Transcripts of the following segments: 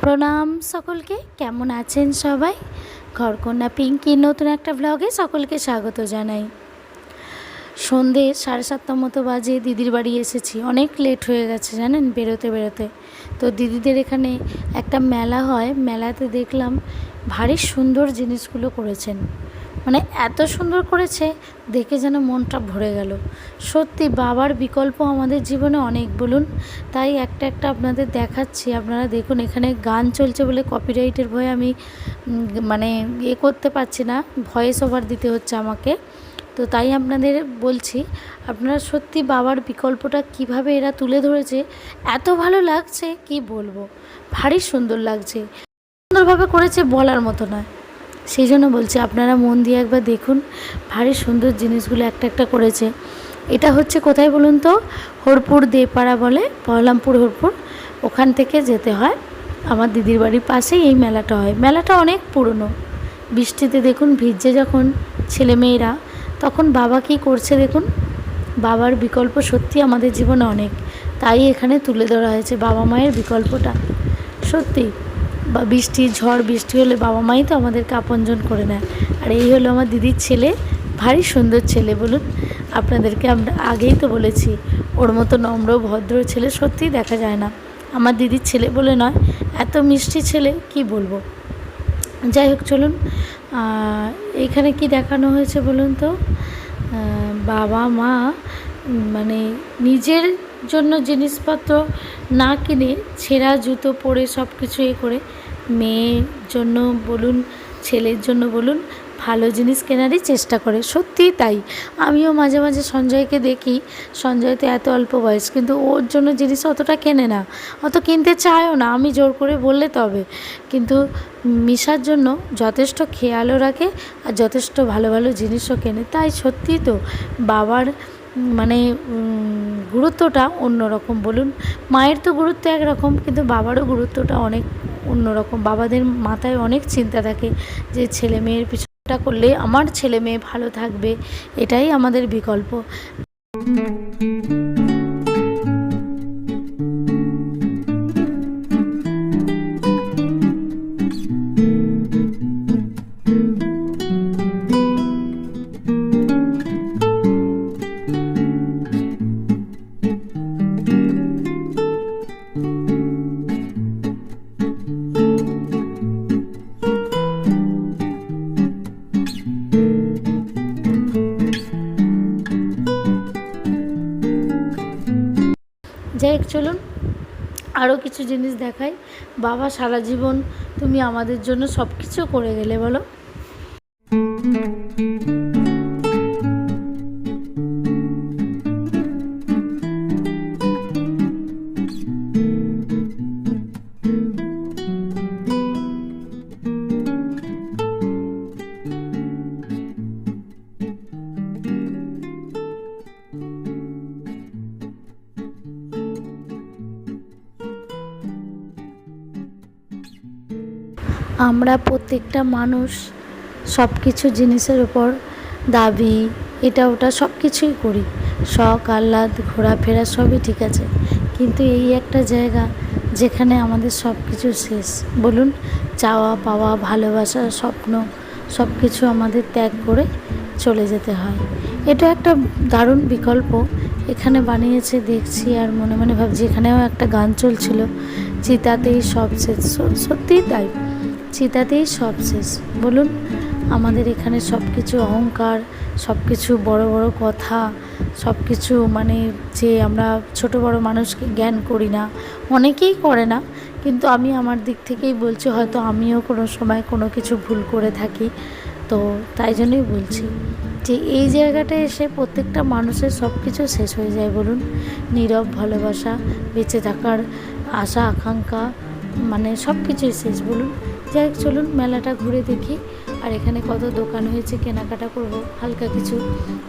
প্রণাম সকলকে, কেমন আছেন সবাই? ঘরকন্যা পিঙ্কির নতুন একটা ব্লগে সকলকে স্বাগত জানাই। সন্ধে সাড়ে সাতটা মতো বাজে, দিদির বাড়ি এসেছি। অনেক লেট হয়ে গেছে, জানেন? বেরোতে বেরোতে। তো দিদিদের এখানে একটা মেলা হয়। মেলাতে দেখলাম ভারী সুন্দর জিনিসগুলো করেছেন। মানে এত সুন্দর করেছে, দেখে যেন মনটা ভরে গেল। সত্যি বাবার বিকল্প আমাদের জীবনে অনেক, বলুন। তাই একটা একটা আপনাদের দেখাচ্ছি। আপনারা দেখুন, এখানে গান চলছে বলে কপিরাইটের ভয়ে আমি মানে ইয়ে করতে পারছি না। ভয়েস ওভার দিতে হচ্ছে আমাকে। তো তাই আপনাদের বলছি, আপনারা সত্যি বাবার বিকল্পটা কীভাবে এরা তুলে ধরেছে, এত ভালো লাগছে, কি বলব? ভারী সুন্দর লাগছে। সুন্দরভাবে করেছে বলার মতো নয়। সেই জন্য বলছি আপনারা মন দিয়ে একবার দেখুন, ভারী সুন্দর জিনিসগুলো একটা একটা করেছে। এটা হচ্ছে কোথায় বলুন তো? হরপুর দেপাড়া বলে পহলামপুর হরপুর। ওখান থেকে যেতে হয়। আমার দিদির বাড়ির পাশেই এই মেলাটা হয়। মেলাটা অনেক পুরনো। বৃষ্টিতে দেখুন ভিজে যখন ছেলেমেয়েরা, তখন বাবা কী করছে দেখুন? বাবার বিকল্প সত্যি আমাদের জীবনে অনেক। তাই এখানে তুলে ধরা হয়েছে বাবা মায়ের বিকল্পটা। সত্যি। বা বৃষ্টি, ঝড়, বৃষ্টি হলে বাবা মাই তো আমাদেরকে আপনজন করে নেয়। আর এই হলো আমার দিদির ছেলে, ভারী সুন্দর ছেলে, বলুন। আপনাদেরকে আমরা আগেই তো বলেছি, ওর মতো নম্র, ভদ্র ছেলে সত্যিই দেখা যায় না। আমার দিদির ছেলে বলে নয়, এত মিষ্টি ছেলে, কি বলব? যাই হোক, চলুন এখানে কি দেখানো হয়েছে বলুন তো? বাবা মা মানে নিজের জন্য জিনিসপত্র না কিনে ছেঁড়া জুতো পরে সব কিছু এ করে মেয়ের জন্য বলুন, ছেলের জন্য বলুন, ভালো জিনিস কেনারই চেষ্টা করে। সত্যিই তাই। আমিও মাঝে মাঝে সঞ্জয়কে দেখি। সঞ্জয় তো এত অল্প বয়স, কিন্তু ওর জন্য জিনিস অতটা কেনে না। অত কিনতে চায়ও না, আমি জোর করে বললে তবে। কিন্তু মিশার জন্য যথেষ্ট খেয়ালও রাখে আর যথেষ্ট ভালো ভালো জিনিসও কেনে। তাই সত্যিই তো বাবার মানে গুরুত্বটা অন্যরকম। বলুন, মায়ের তো গুরুত্ব একরকম, কিন্তু বাবারও গুরুত্বটা অনেক অন্যরকম। বাবাদের মাথায় অনেক চিন্তা থাকে যে, ছেলে মেয়ের পিছনটা করলে আমার ছেলে মেয়ে ভালো থাকবে, এটাই আমাদের বিকল্প। যাই হোক, চলুন আরও কিছু জিনিস দেখাই। বাবা, সারা জীবন তুমি আমাদের জন্য সব কিছু করে গেলে, বলো। আমরা প্রত্যেকটা মানুষ সব কিছু জিনিসের উপর দাবি, এটা ওটা সব কিছুই করি। শখ, আহ্লাদ, ঘোরাফেরা সবই ঠিক আছে। কিন্তু এই একটা জায়গা যেখানে আমাদের সব কিছু শেষ। বলুন, চাওয়া, পাওয়া, ভালোবাসা, স্বপ্ন সব কিছু আমাদের ত্যাগ করে চলে যেতে হয়। এটা একটা দারুণ বিকল্প। এখানে বানিয়েছে, দেখছি আর মনে মনে ভাবছি, এখানেও একটা গান চলছিল চিতাতেই সব শেষ। সত্যিই তাই। চিতাতেই সব শেষ। বলুন, আমাদের এখানে সব কিছু অহংকার সব কিছু বড় বড় কথা সব কিছু মানে যে আমরা ছোট বড় মানুষকে জ্ঞান করি না, অনেকেই করে না, কিন্তু আমি আমার দিক থেকেই বলছি, হয়তো আমিও কোনো সময় কোনো কিছু ভুল করে থাকি, তো তাই জন্যই বলছি যে এই জায়গাটায় এসে প্রত্যেকটা মানুষের সব কিছু শেষ হয়ে যায়, বলুন। নীরব ভালোবাসা, বেঁচে থাকার আশা, আকাঙ্ক্ষা মানে সব কিছুই শেষ। বলুন, যাই হোক, চলুন, মেলাটা ঘুরে দেখি। আর এখানে কত দোকান হয়েছে, কেনাকাটা করব, হালকা কিছু।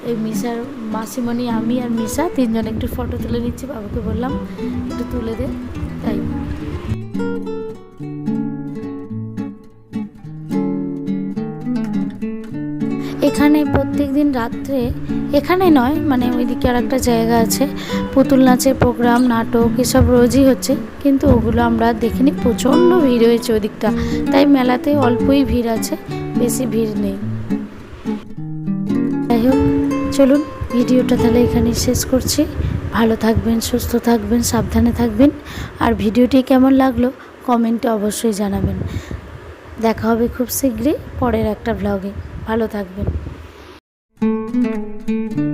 এই মিশার মাসিমণি, আমি আর মিশা, তিনজন একটু ফটো তুলে নিচ্ছি, বাবাকে বললাম, একটু তুলে দে। তাই। এখানে প্রত্যেক দিন রাত্রে, এখানে নয় মানে ওইদিকে আর একটা জায়গা আছে। পুতুল নাচের প্রোগ্রাম নাটক, এসব রোজই হচ্ছে, কিন্তু ওগুলো আমরা দেখিনি, প্রচণ্ড ভিড় হয়েছে ওদিকটা। তাই মেলাতে অল্পই ভিড় আছে, বেশি ভিড় নেই। যাই হোক, চলুন, ভিডিওটা তাহলে এখানেই শেষ করছি। ভালো থাকবেন, সুস্থ থাকবেন, সাবধানে থাকবেন। আর ভিডিওটি কেমন লাগল, কমেন্টে অবশ্যই জানাবেন। দেখা হবে খুব শীঘ্রই পরের একটা ব্লগে ভালো থাকবেন। Thank you.